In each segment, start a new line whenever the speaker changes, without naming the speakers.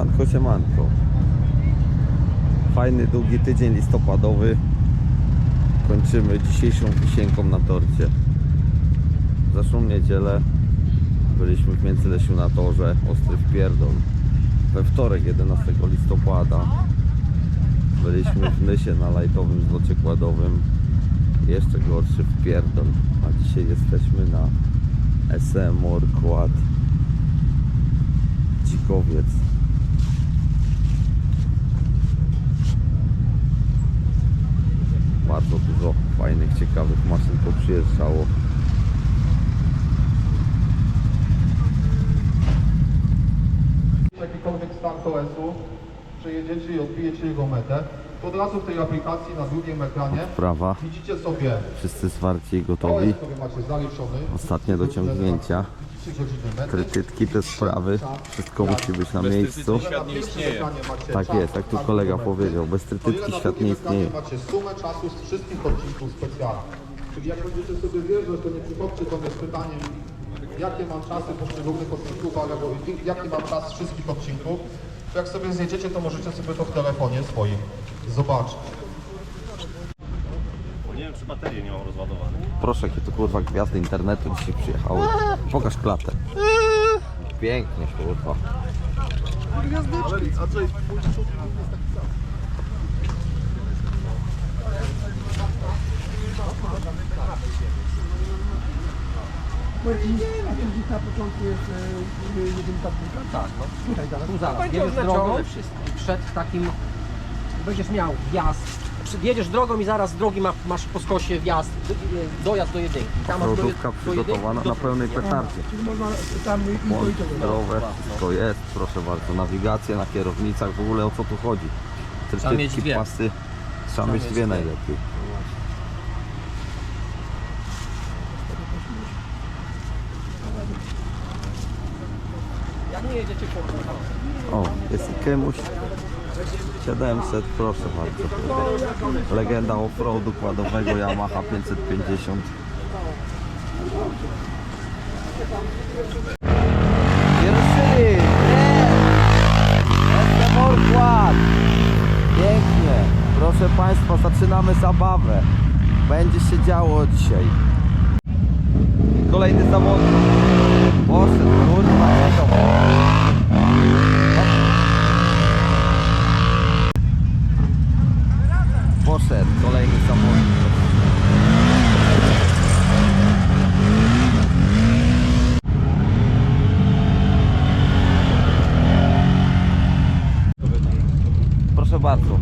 Siemanko, siemanko. Fajny, długi tydzień listopadowy. Kończymy dzisiejszą wisienką na torcie. W zeszłą niedzielę byliśmy w Międzylesiu na torze Ostry Wpierdol. We wtorek 11 listopada byliśmy w Nysie na lajtowym zlocie kładowym. Jeszcze gorszy wpierdol. A dzisiaj jesteśmy na SM Or Kład Dzikowiec. Bardzo dużo fajnych, ciekawych maszyn poprzyjeżdżało.
jakikolwiek stan OS-u, przejedziecie i odbijecie jego metę, to od razu w tej aplikacji na drugim ekranie
Prawa,
widzicie sobie
wszyscy zwarci i gotowi.
Macie zaliczony.
Ostatnie dociągnięcia.
3 godziny mety.
Krytytki, te sprawy, wszystko musi być na miejscu. Tak jest, jak tu kolega powiedział, bez
na
świat nie istnieje.
macie sumę czasu z wszystkich odcinków specjalnych. Czyli jak będziecie sobie wierzyć, to nie przychodźcie do mnie z pytaniem, jakie mam czasy poszczególnych odcinków, albo jaki mam czas z wszystkich odcinków, to jak sobie zjedziecie, to możecie sobie to w telefonie swoim zobaczyć.
Wiem, czy baterie nie mam rozładowane.
Proszę, jakie to kurwa gwiazdy internetu dzisiaj przyjechały. Pokaż klatę. Pięknie, kurwa.
Na początku jest e, jedynka, dwójka? Tak, no. Tutaj zaraz.
Tu zaraz, jedziesz drogą i przed takim będziesz miał wjazd. Jedziesz drogą i zaraz z drogi ma, masz po skosie wjazd, do- dojazd do jedynki. Tam masz do,
Lodówka
do jedynki.
przygotowana na pełnej petardzie.
Czyli można tam i to i
wszystko jest, proszę bardzo. Nawigacja na kierownicach, w ogóle o co tu chodzi?
Trzeba mieć
Trytytki,
dwie.
pasy, trzeba mieć
mieć
dwie
dwie.
najlepiej.
Jak nie jedziecie po
O, jest i Kemuś 700, proszę bardzo. Legenda offroadu kładowego Yamaha 550. Pierwszy! Jestem Kład! Pięknie! Proszę Państwa, zaczynamy zabawę. Będzie się działo dzisiaj. Kolejny zawodnik. Poszedł, kurwa, kolejny zawodnik. Proszę bardzo.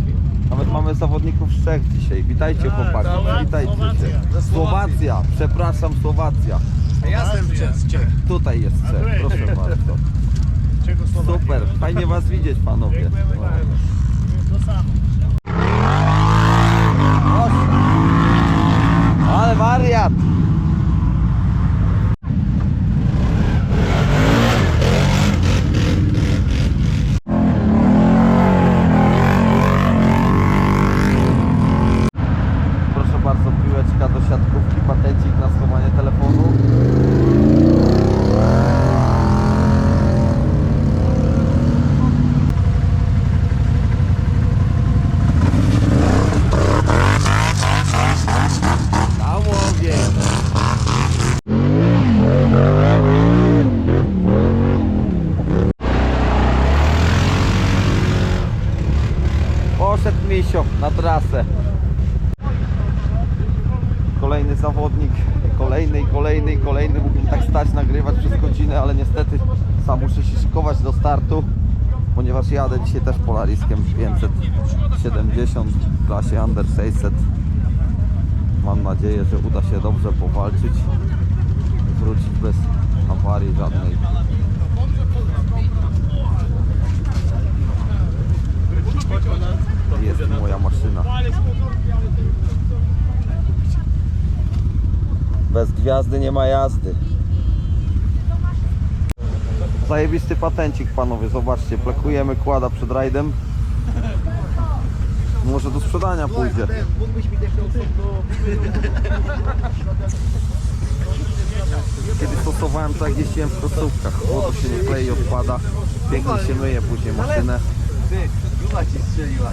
Nawet mamy zawodników z Czech dzisiaj. Witajcie chłopaki, witajcie się. Słowacja, przepraszam Słowacja.
Ja jestem z Czech.
Tutaj jest Czech, proszę bardzo. Super, fajnie was widzieć panowie. Proszę. Ale wariat! Proszę bardzo, piłeczka do siatkówki, patencik na schowanie telefonu. Na łowie. Poszedł misio na trasę. Kolejny zawodnik, kolejny i kolejny i kolejny. Mógłbym tak stać, nagrywać przez godzinę, ale niestety sam muszę się szykować do startu, ponieważ jadę dzisiaj też Polariskiem 570 w klasie Under 600. Mam nadzieję, że uda się dobrze powalczyć wrócić bez awarii żadnej. Jest moja maszyna. Bez gwiazdy nie ma jazdy. Zajebisty patencik panowie, zobaczcie, plakujemy kłada przed rajdem. Może do sprzedania pójdzie. Mógłbyś mi też osobno...
Kiedy stosowałem tak, gdzieś jeździłem w krosówkach. Chłodu się nie klei, odpada. Pięknie się myje później maszynę.
Ty, guma ci strzeliła.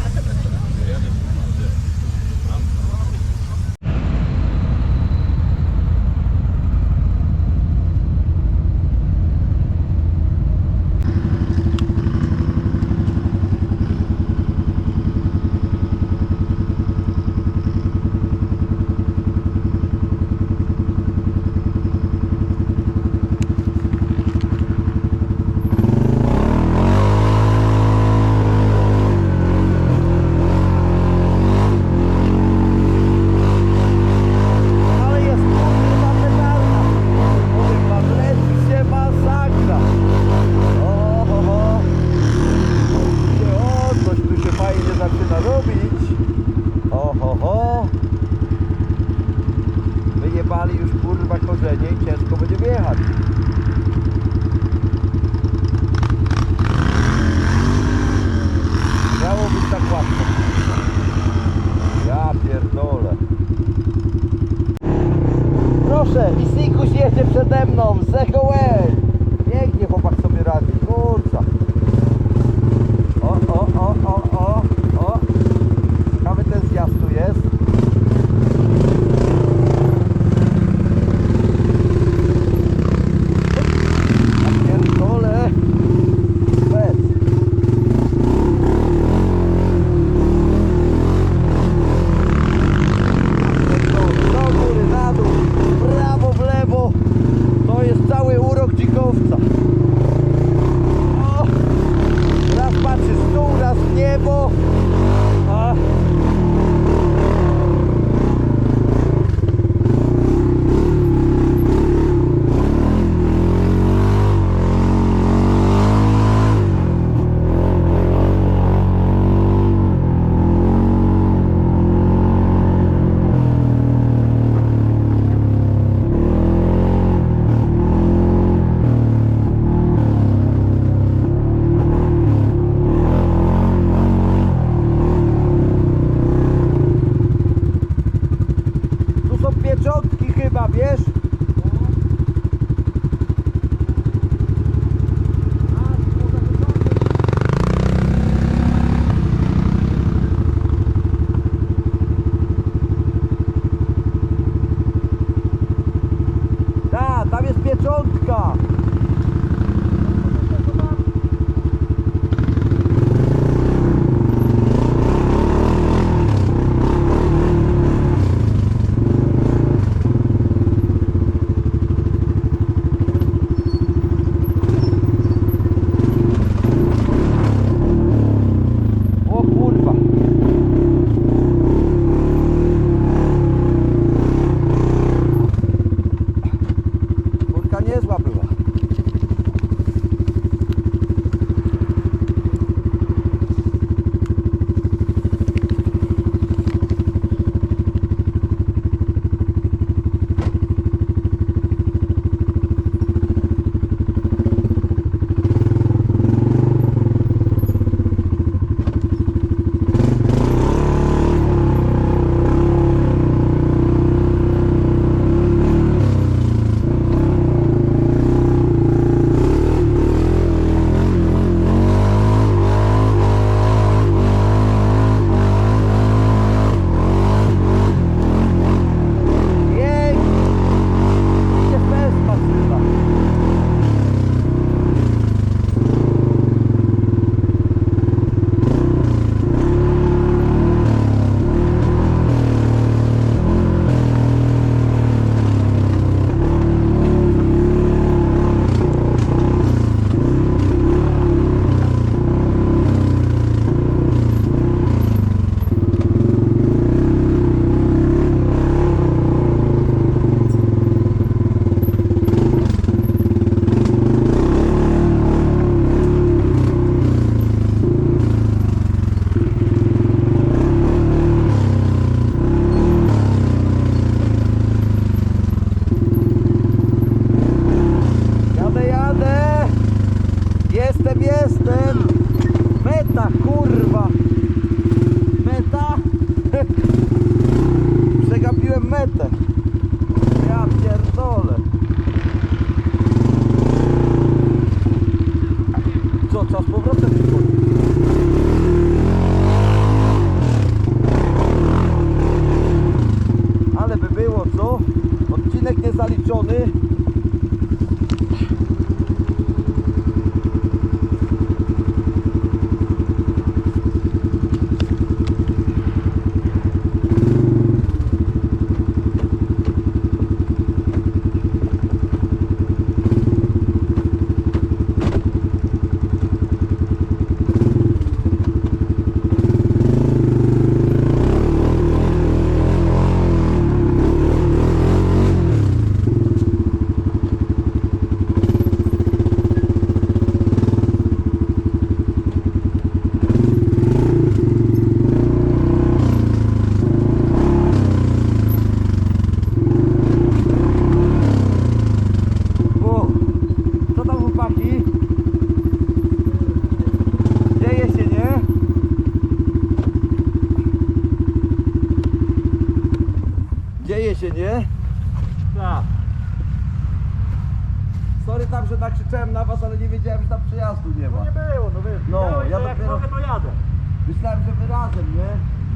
Razem, nie?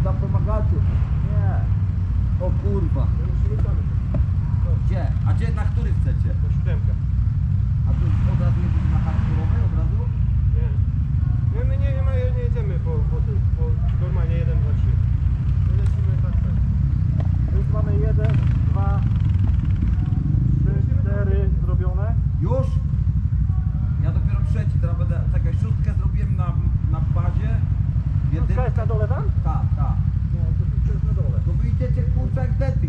Tam pomagacie.
Nie.
O kurwa. Gdzie? A gdzie, na który chcecie?
To siódemkę.
A tu od razu jedziecie na hardkorowej od razu?
Nie. Nie, my nie, nie, ma, nie jedziemy po, po, tym, po normalnie 1, 2, 3. My lecimy tak, tak. Już mamy 1, 2, 3, 4 zrobione.
Już? Ja dopiero trzeci, teraz będę, czekaj, szóstkę zrobiłem na, na.
Jedynka jest na dole tam?
Tak, tak.
No, to tu jest na dole.
To wy idziecie kurczę jak denty,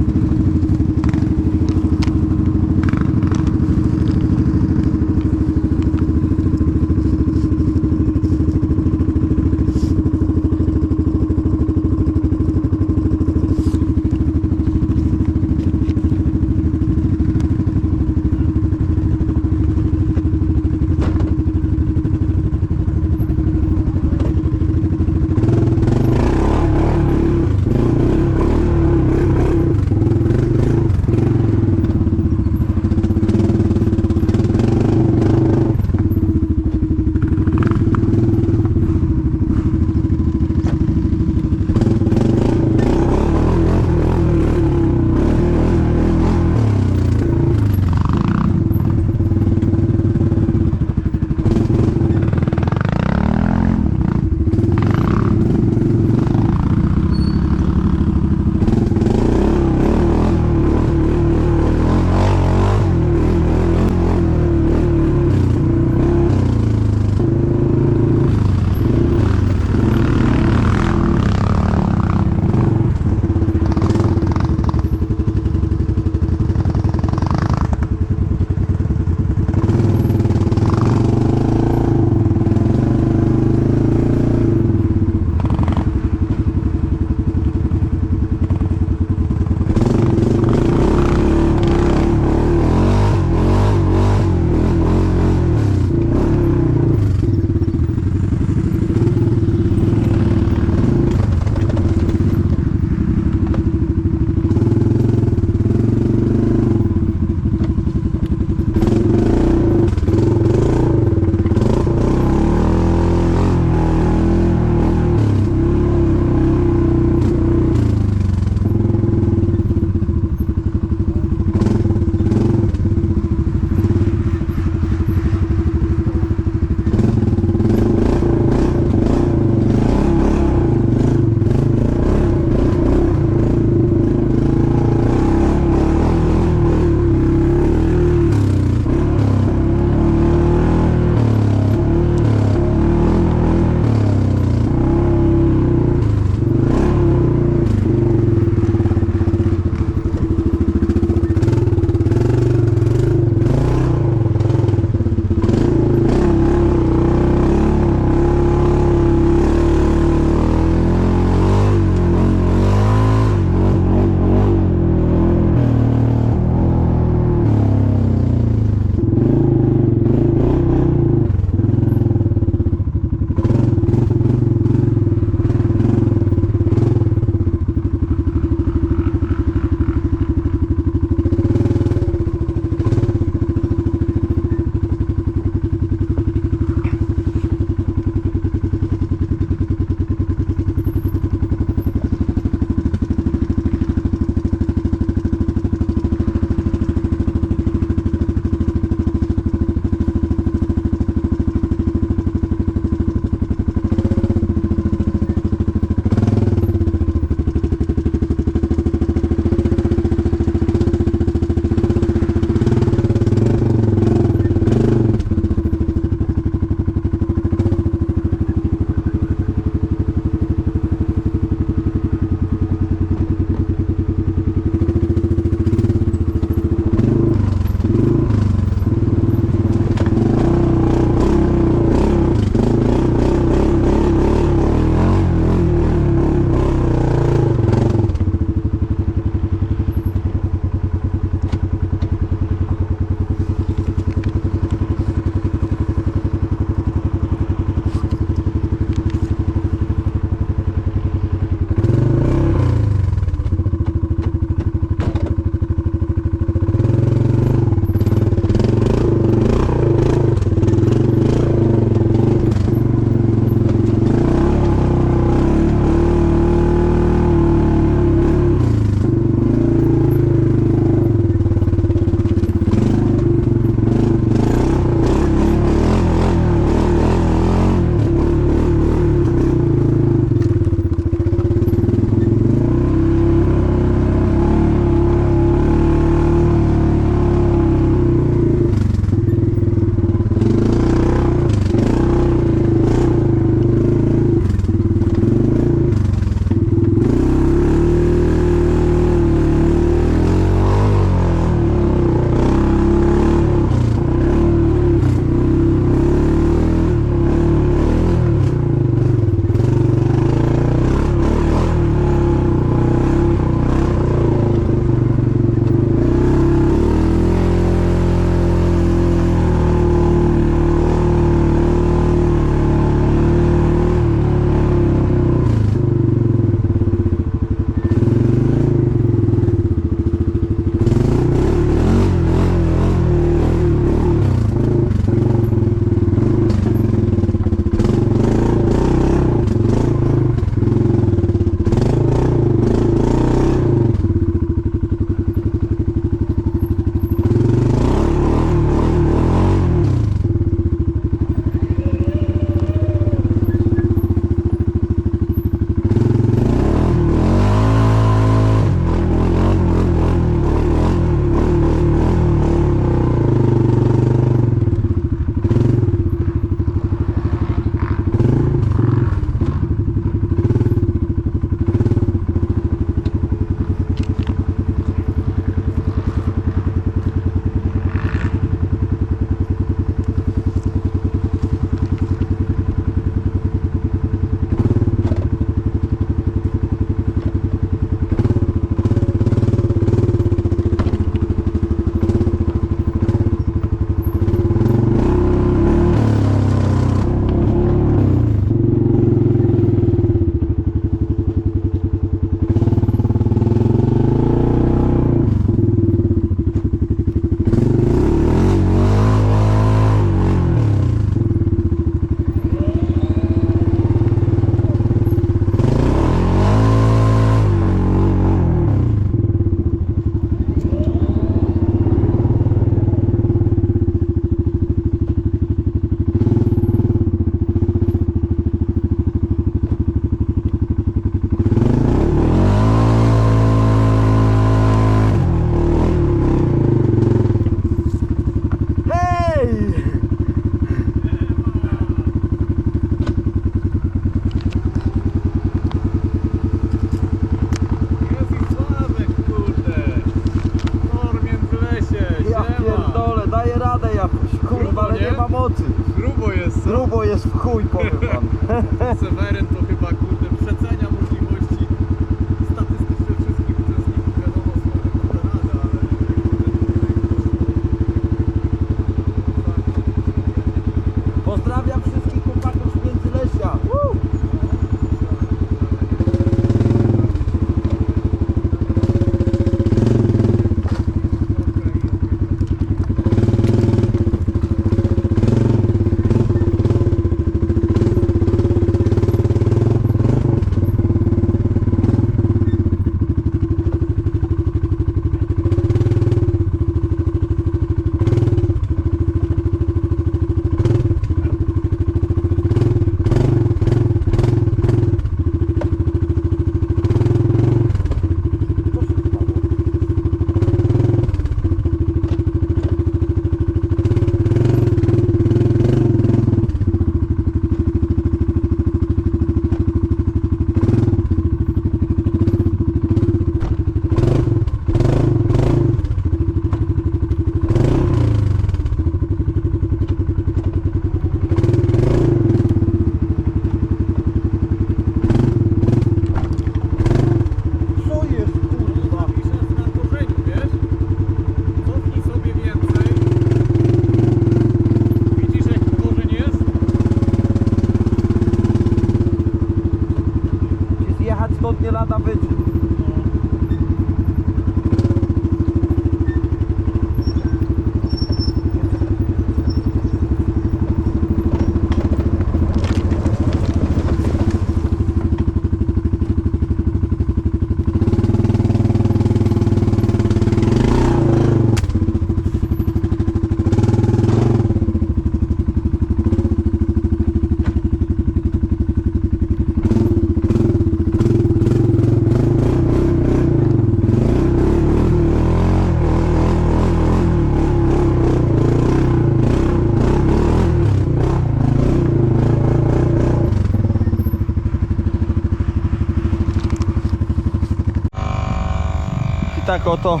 tak oto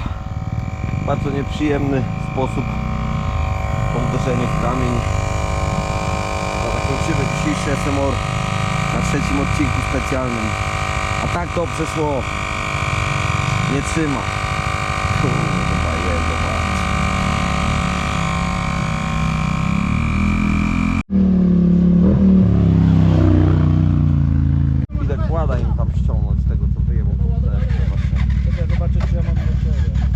bardzo nieprzyjemny sposób po uderzeniu w kamień zakończymy dzisiejszy SMOR na trzecim odcinku specjalnym. A tak dobrze szło. Nie trzyma. Kurwa jego mać. Idę kłada im tam ściągnąć tego co wyjebał po terenie właśnie.
Zobaczę czy ja mam do ciebie.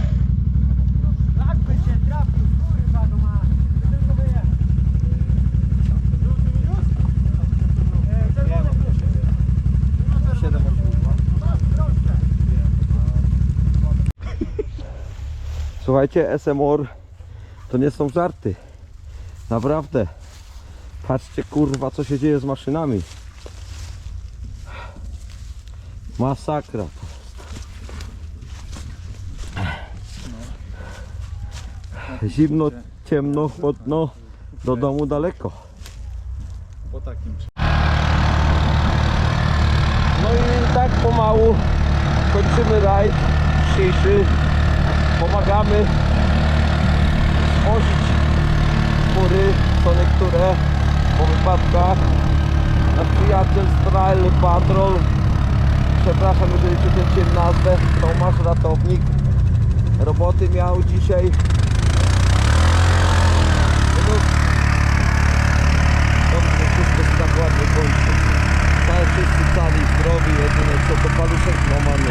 Słuchajcie, SMOR to nie są żarty. Naprawdę. Patrzcie kurwa co się dzieje z maszynami. Masakra. Zimno, ciemno, chłodno, do domu daleko.
Po takim
No i tak pomału kończymy rajd dzisiejszy. Pomagamy wozić mury, co niektóre po wypadkach. Nasz przyjaciel z Trail Patrol. Przepraszam, jeżeli przekręciłem nazwę. Tomasz Ratownik. Roboty miał dzisiaj. No, Dobrze, wszystko się tak ładnie kończy. Wszyscy cali zdrowi, jedynie co to paluszek złamany.